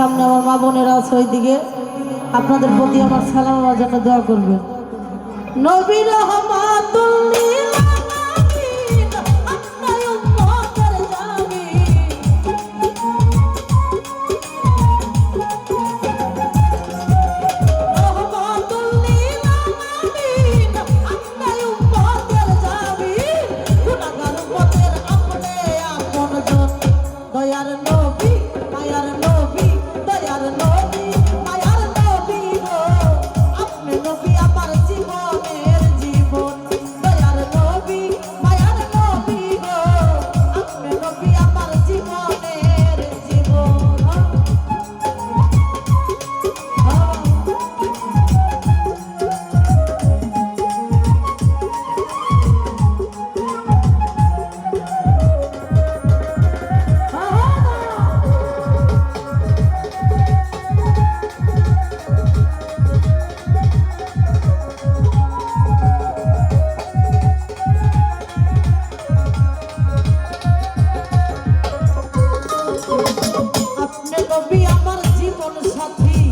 সামনে আমার মা বোনেরা আছে ওইদিকে। আপনাদের প্রতি আমার সালাম, আমার জন্য দোয়া করবেন। নবীর রহমান! আপনি নবী আমার জীবন সাথী।